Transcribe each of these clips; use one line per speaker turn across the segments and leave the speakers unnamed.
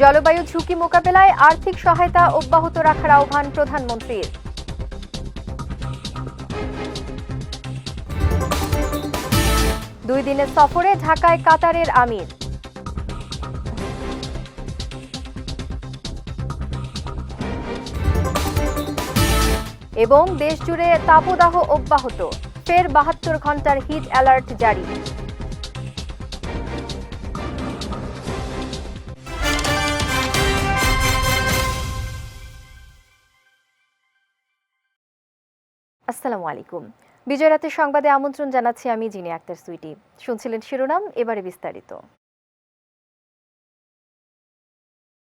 জলবায়ু ঝুঁকি মোকাবেলায় আর্থিক সহায়তা অব্যাহত রাখার আহ্বান প্রধানমন্ত্রীর। দুই দিনের সফরে ঢাকায় কাতারের আমির। এবং দেশজুড়ে তাপদাহ অব্যাহত। ফের বাহাত্তর ঘণ্টার হিট অ্যালার্ট জারি। আসসালামু আলাইকুম। বিজয় রাতের সংবাদে আমন্ত্রণ জানাচ্ছি আমি জিনি আক্তার সুইটি। শুনছিলেন শিরোনাম, এবারে বিস্তারিত।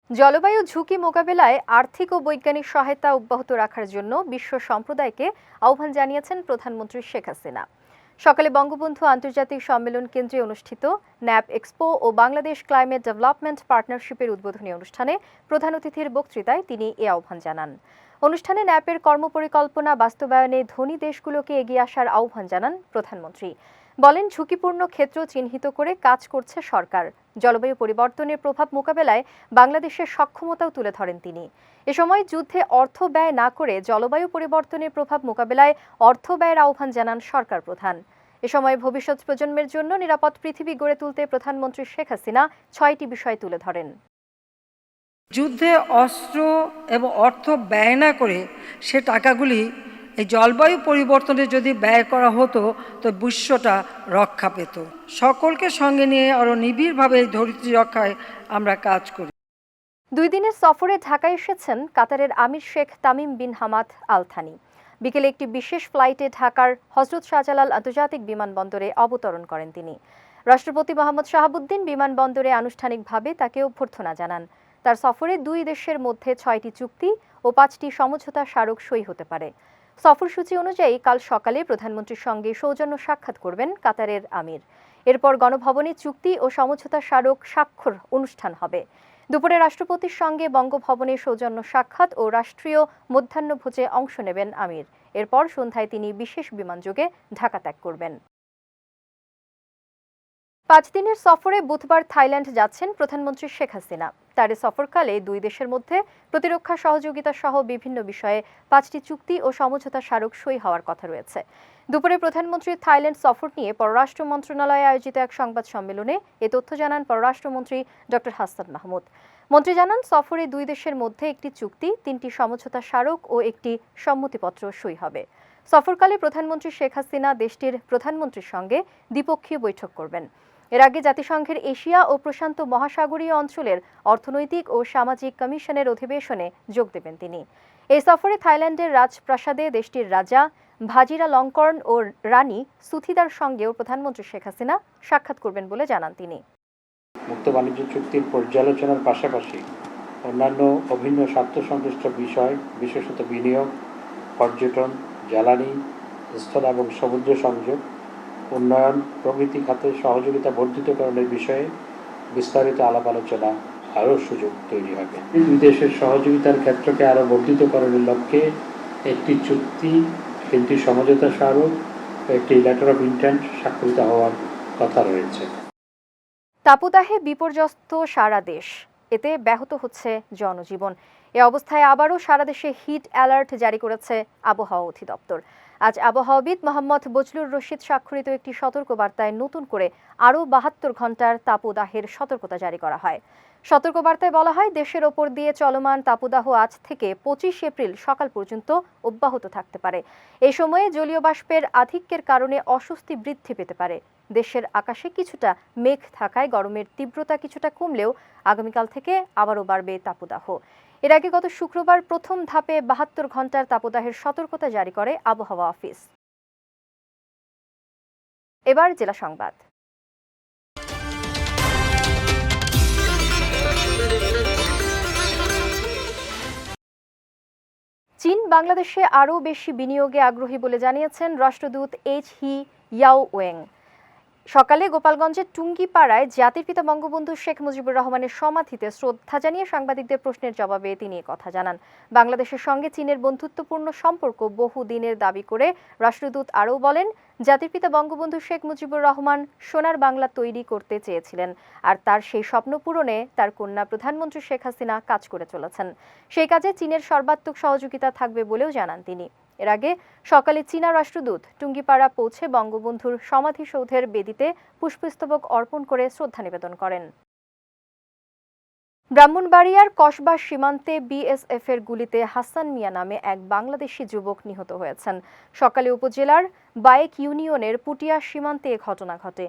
জলবায়ু ঝুঁকি মোকাবেলায় আর্থিক ও বৈজ্ঞানিক সহায়তা অব্যাহত রাখার জন্য বিশ্ব সম্প্রদায়কে আহ্বান জানিয়েছেন প্রধানমন্ত্রী শেখ হাসিনা। সকালে বঙ্গবন্ধু আন্তর্জাতিক সম্মেলন কেন্দ্রে অনুষ্ঠিত ন্যাপ এক্সপো ও বাংলাদেশ ক্লাইমেট ডেভেলপমেন্ট পার্টনারশিপের উদ্বোধনী অনুষ্ঠানে প্রধান অতিথির বক্তৃতায় তিনি এ আহ্বান জানান। অনুষ্ঠানে ন্যাপের কর্মপরিকল্পনা বাস্তবায়নে ধনী দেশগুলোকে এগিয়ে আসার আহ্বান জানান প্রধানমন্ত্রী। বলেন, ঝুঁকিপূর্ণ ক্ষেত্র চিহ্নিত করে কাজ করছে সরকার। জলবায়ু পরিবর্তনের প্রভাব মোকাবেলায় বাংলাদেশের সক্ষমতাও তুলে ধরেন তিনি। এ সময় যুদ্ধে অর্থ ব্যয় না করে জলবায়ু পরিবর্তনের প্রভাব মোকাবেলায় অর্থ ব্যয়ের আহ্বান জানান সরকার প্রধান। এ সময় ভবিষ্যৎ প্রজন্মের জন্য নিরাপদ পৃথিবী গড়ে তুলতে প্রধানমন্ত্রী শেখ হাসিনা ছয়টি বিষয় তুলে ধরেন।
যুদ্ধে অস্ত্র এবং অর্থ ব্যয় না করে সে টাকাগুলি এই জলবায়ু পরিবর্তনে যদি ব্যয় করা হতো, তো বিশ্বটা রক্ষা পেত। সকলকে সঙ্গে নিয়ে আরও নিবিড়ভাবে এই ধরিত্রী রক্ষায় আমরা কাজ করি।
দুই দিনের সফরে ঢাকায় এসেছেন কাতারের আমির Sheikh Tamim bin Hamad Al Thani বিকেলে একটি বিশেষ ফ্লাইটে ঢাকার হজরত শাহজালাল আন্তর্জাতিক বিমানবন্দরে অবতরণ করেন তিনি। রাষ্ট্রপতি মোহাম্মদ শাহাবুদ্দিন বিমানবন্দরে আনুষ্ঠানিকভাবে তাকে অভ্যর্থনা জানান। তার সফরে দুই দেশের মধ্যে ছয়টি চুক্তি ও পাঁচটি সমঝোতা স্মারক সই হতে পারে। সফরসূচি অনুযায়ী কাল সকালে প্রধানমন্ত্রীর সঙ্গে সৌজন্য সাক্ষাৎ করবেন কাতারের আমির। এরপর গণভবনে চুক্তি ও সমঝোতা স্মারক স্বাক্ষর অনুষ্ঠান হবে। দুপুরে রাষ্ট্রপতির সঙ্গে বঙ্গভবনে সৌজন্য সাক্ষাৎ ও রাষ্ট্রীয় মধ্যাহ্নভোজে অংশ নেবেন আমির। এরপর সন্ধ্যায় তিনি বিশেষ বিমানযোগে ঢাকা ত্যাগ করবেন। পাঁচ দিনের সফরে বুধবার থাইল্যান্ড যাচ্ছেন প্রধানমন্ত্রী শেখ হাসিনা। তার সফরকালে দুই দেশের মধ্যে প্রতিরক্ষা সহযোগিতা সহ বিভিন্ন বিষয়ে পাঁচটি চুক্তি ও সমঝোতা স্মারক সই হওয়ার কথা রয়েছে। দুপুরে প্রধানমন্ত্রীর থাইল্যান্ড সফর নিয়ে পররাষ্ট্র মন্ত্রণালয়ে আয়োজিত এক সংবাদ সম্মেলনে এ তথ্য জানান পররাষ্ট্রমন্ত্রী ডক্টর হাসান মাহমুদ। মন্ত্রী জানান, সফরে দুই দেশের মধ্যে একটি চুক্তি, তিনটি সমঝোতা স্মারক ও একটি সম্মতিপত্র সই হবে। সফরকালে প্রধানমন্ত্রী শেখ হাসিনা দেশটির প্রধানমন্ত্রীর সঙ্গে দ্বিপক্ষীয় বৈঠক করবেন। এর আগে জাতিসংঘের এশিয়া ও প্রশান্ত মহাসাগরীয় অঞ্চলের অর্থনৈতিক ও সামাজিক কমিশনের অধিবেশনে যোগ দেবেন তিনি। এই সফরে থাইল্যান্ডের রাজপ্রাসাদে দেশটির রাজা ভাজিরা লঙ্কর্ন ও রানী সুথিদার সঙ্গেও প্রধানমন্ত্রী শেখ হাসিনা সাক্ষাৎ করবেন বলে জানান তিনি।
মুক্ত বাণিজ্য চুক্তির পর্যালোচনার পাশাপাশি অন্যান্য অভিন্ন স্বার্থ সংশ্লিষ্ট বিষয়, বিশেষত বিনিয়োগ, পর্যটন, জ্বালানি, স্থল এবং সমুদ্র সংযোগ উন্নয়ন প্রভৃতি খাতে সহযোগিতা বর্ধিতকরণের বিষয়ে বিস্তারিত আলাপ আলোচনা আরও সুযোগ তৈরি হবে। দুই দেশের সহযোগিতার ক্ষেত্রকে আরও বর্ধিতকরণের লক্ষ্যে একটি চুক্তি, তিনটি সমঝোতা স্মারক, একটি লেটার অফ ইন্টেন্ট স্বাক্ষরিত হওয়ার কথা রয়েছে।
তাপদাহে বিপর্যস্ত সারা দেশ, এতে ব্যাহত হচ্ছে জনজীবন। এ অবস্থায় আবারও সারা দেশে হিট অ্যালার্ট জারি করেছে আবহাওয়া অধিদপ্তর। আজ আবহাওয়াবিদ মোহাম্মদ বজলুর রশিদ স্বাক্ষরিত একটি সতর্কবার্তায় নতুন করে আরও বাহাত্তর ঘণ্টার তাপদাহের সতর্কতা জারি করা হয়। সতর্কবার্তায় বলা হয়, দেশের ওপর দিয়ে চলমান তাপদাহ আজ থেকে পঁচিশ এপ্রিল সকাল পর্যন্ত অব্যাহত থাকতে পারে। এ সময়ে জলীয় বাষ্পের আধিক্যের কারণে অস্বস্তি বৃদ্ধি পেতে পারে। দেশের আকাশে কিছুটা মেঘ থাকায় গরমের তীব্রতা কিছুটা কমলেও আগামীকাল থেকে আবারও বাড়বে তাপদাহ। এর আগে গত শুক্রবার প্রথম ধাপে বাহাত্তর ঘণ্টার তাপদাহের সতর্কতা জারি করে আবহাওয়া অফিস। এবার জেলা সংবাদ। চীন বাংলাদেশে আরও বেশি বিনিয়োগে আগ্রহী বলে জানিয়েছেন রাষ্ট্রদূত এইচ হি ইয়াও ওয়েং। সকালে গোপালগঞ্জের টুঙ্গিপাড়ায় জাতির পিতা বঙ্গবন্ধু শেখ মুজিবুর রহমানের সমাধিতে শ্রদ্ধা জানিয়ে সাংবাদিকদের প্রশ্নের জবাবে তিনি কথা জানান। বাংলাদেশের সঙ্গে চীনের বন্ধুত্বপূর্ণ সম্পর্ক বহু দিনের দাবি করে রাষ্ট্রদূত আরও বলেন জাতির পিতা বঙ্গবন্ধু শেখ মুজিবুর রহমান সোনার বাংলা তৈরি করতে চেয়েছিলেন, আর তার সেই স্বপ্ন পূরণে তার কন্যা প্রধানমন্ত্রী শেখ হাসিনা কাজ করে চলেছেন। সেই কাজে চীনের সর্বাত্মক সহযোগিতা থাকবে বলেও জানান তিনি। এর আগে সকালে চীনা রাষ্ট্রদূত টুঙ্গিপাড়া পৌঁছে বঙ্গবন্ধুর সমাধিসৌধের বেদিতে পুষ্পস্তবক অর্পণ করে শ্রদ্ধা নিবেদন করেন। ব্রাহ্মণবাড়িয়ার কসবা সীমান্তে বিএসএফ এর গুলিতে হাসান মিয়া নামে এক বাংলাদেশি যুবক নিহত হয়েছেন। সকালে উপজেলার বায়েক ইউনিয়নের পুটিয়া সীমান্তে এ ঘটনা ঘটে।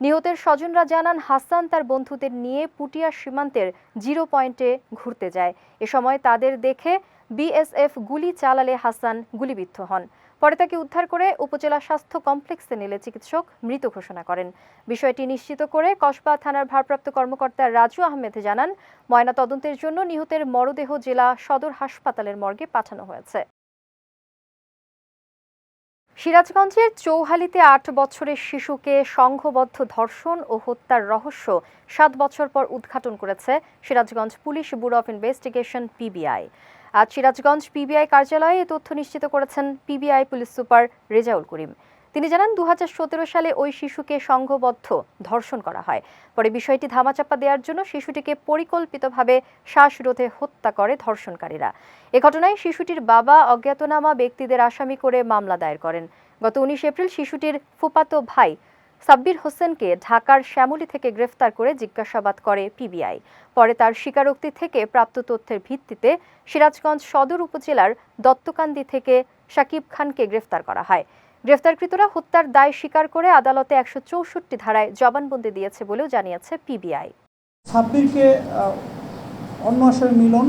নিহতের স্বজনরা জানান, হাসান তার বন্ধুদের নিয়ে পুটিয়া সীমান্তের জিরো পয়েন্টে ঘুরতে যায়। এ সময় তাদের দেখে বিএসএফ গুলি চালালে হাসান গুলিবিদ্ধ হন। পরে তাকে উদ্ধার করে উপজেলা স্বাস্থ্য কমপ্লেক্সে নিলে চিকিৎসক মৃত ঘোষণা করেন। বিষয়টি নিশ্চিত করে কসবা থানার ভারপ্রাপ্ত কর্মকর্তা রাজু আহমেদ জানান ময়না তদন্তের জন্য নিহতের মরদেহ জেলা সদর হাসপাতালের মর্গে পাঠানো হয়েছে। সিরাজগঞ্জের চৌহালিতে আট বছরের শিশুকে সংঘবদ্ধ ধর্ষণ ও হত্যার রহস্য সাত বছর পর উদ্ঘাটন করেছে Sirajganj police bureau of investigation, PBI. আজ সিরাজগঞ্জ পিবিআই কার্যালয়ে এ তথ্য নিশ্চিত করেছেন PBI police super Rezaul Karim. তিনি জানান, দুহাজার সতেরো সালে ওই শিশুকে সংঘবদ্ধ ধর্ষণ করা হয়। পরে বিষয়টি ধামাচাপা দেওয়ার জন্য শিশুটিকে পরিকল্পিতভাবে শ্বাসরোধে হত্যা করে ধর্ষণকারীরা। এ ঘটনায় শিশুটির বাবা অজ্ঞাতনামা ব্যক্তিদের আসামি করে মামলা দায়ের করেন। গত উনিশ এপ্রিল শিশুটির ফুপাতো ভাই সাব্বির হোসেনকে ঢাকার শ্যামলী থেকে গ্রেফতার করে জিজ্ঞাসাবাদ করে পিবিআই। পরে তার স্বীকারোক্তি থেকে প্রাপ্ত তথ্যের ভিত্তিতে সিরাজগঞ্জ সদর উপজেলার দত্তকান্দি থেকে সাকিব খানকে গ্রেফতার করা হয়। গ্রেফতারকৃতরা হত্যার দায় স্বীকার করে আদালতে একশো চৌষট্টি ধারায় জবানবন্দি দিয়েছে বলেও জানিয়েছে পিবিআই।
সাব্বিরকে অন্য আসামি মিলন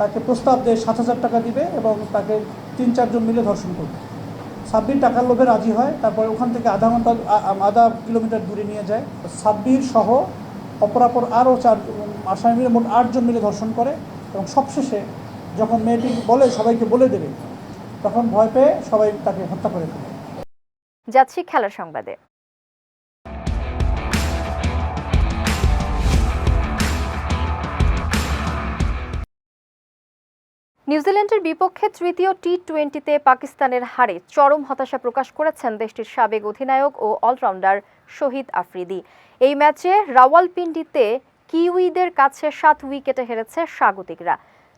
তাকে প্রস্তাব দেয় সাত হাজার টাকা দিবে এবং তাকে তিন চারজন মিলে ধর্ষণ করবে। সাব্বির টাকার লোভে রাজি হয়, তারপরে ওখান থেকে আধা ঘণ্টা আধা কিলোমিটার দূরে নিয়ে যায়। সাব্বির সহ অপরাপর আরও চার, আসামি মিলে মোট আটজন মিলে ধর্ষণ করে এবং সবশেষে যখন মেয়েটি বলে, সবাইকে বলে দেবে, তখন ভয় পেয়ে সবাই তাকে হত্যা করে ফেলে।
যাচ্ছি খেলার সংবাদে। নিউজিল্যান্ডের বিপক্ষে তৃতীয় টি টোয়েন্টিতে পাকিস্তানের হারে চরম হতাশা প্রকাশ করেছেন দেশটির সাবেক অধিনায়ক ও অলরাউন্ডার শহীদ আফ্রিদি। এই ম্যাচে রাওয়ালপিন্ডিতে কিউইদের কাছে সাত উইকেটে হেরেছে স্বাগতিকরা।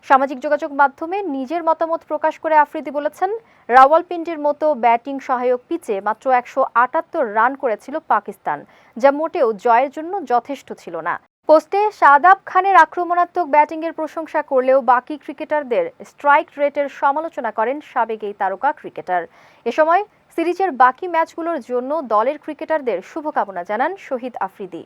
সামাজিক যোগাযোগ মাধ্যমে নিজের মতামত প্রকাশ করে আফ্রিদি বলেছেন, রাওয়ালপিন্ডির মতো ব্যাটিং সহায়ক পিচে মাত্র একশো আটাত্তর রান করেছিল পাকিস্তান, যা মোটেও জয়ের জন্য যথেষ্ট ছিল না। পোস্টে শাদাব খানের আক্রমণাত্মক ব্যাটিংয়ের প্রশংসা করলেও বাকি ক্রিকেটারদের স্ট্রাইক রেটের সমালোচনা করেন সাবেক এই তারকা ক্রিকেটার। এ সময় সিরিজের বাকি ম্যাচগুলোর জন্য দলের ক্রিকেটারদের শুভকামনা জানান শহীদ আফ্রিদি।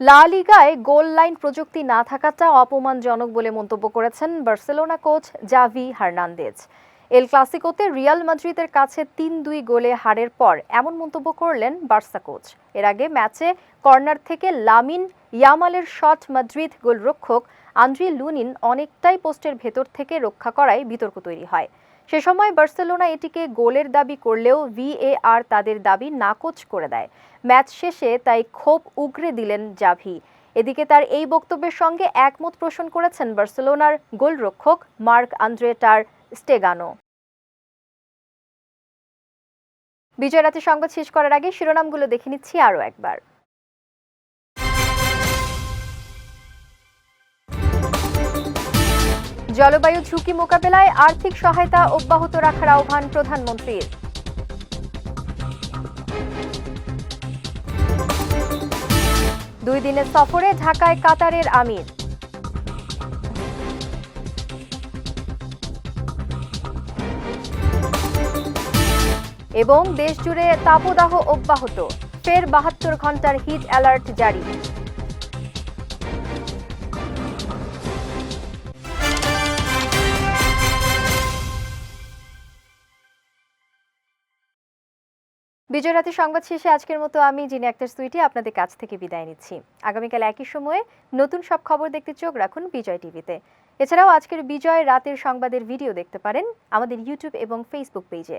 লা লিগায় গোল লাইন প্রযুক্তি না থাকাটা অপমানজনক বলে মন্তব্য করেছেন Barcelona coach Xavi Hernandez. El ক্লাসিকোতে Real মাদ্রিদের কাছে তিন দুই গোলে হারের পর এমন মন্তব্য করলেন বার্সা কোচ। এর আগে ম্যাচে কর্নার থেকে লামিন ইয়ামালের শট মাদ্রিদ গোলরক্ষক আন্দ্রি লুনিন অনেকটাই পোস্টের ভেতর থেকে রক্ষা করায় বিতর্ক তৈরি হয়। সে সময় বার্সেলোনা এটিকে গোলের দাবি করলেও ভিএআর তাদের দাবি নাকচ করে দেয়। ম্যাচ শেষে তাই ক্ষোভ উগরে দিলেন জাভি। এদিকে তার এই বক্তব্যের সঙ্গে একমত পোষণ করেছেন বার্সেলোনার গোলরক্ষক মার্ক আন্দ্রেটার স্টেগানো। বিজয় রাতে সংবাদ শেষ করার আগে শিরোনামগুলো দেখে নিচ্ছি আরও একবার। জলবায়ু ঝুঁকি মোকাবেলায় আর্থিক সহায়তা অব্যাহত রাখার আহ্বান প্রধানমন্ত্রীর। দুই দিনের সফরে ঢাকায় কাতারের আমির। এবং দেশজুড়ে তাপদাহ অব্যাহত। ফের বাহাত্তর ঘণ্টার হিট অ্যালার্ট জারি। বিজয় রাতে সংবাদ শেষে আজকের মতো আমি যিনি একটা সুইটি, আপনাদের কাছ থেকে বিদায় নিচ্ছি। আগামীকাল একই সময়ে নতুন সব খবর দেখতে চোখ রাখুন বিজয় টিভিতে। এছাড়াও আজকের বিজয় রাতের সংবাদের ভিডিও দেখতে পারেন আমাদের ইউটিউব এবং ফেসবুক পেজে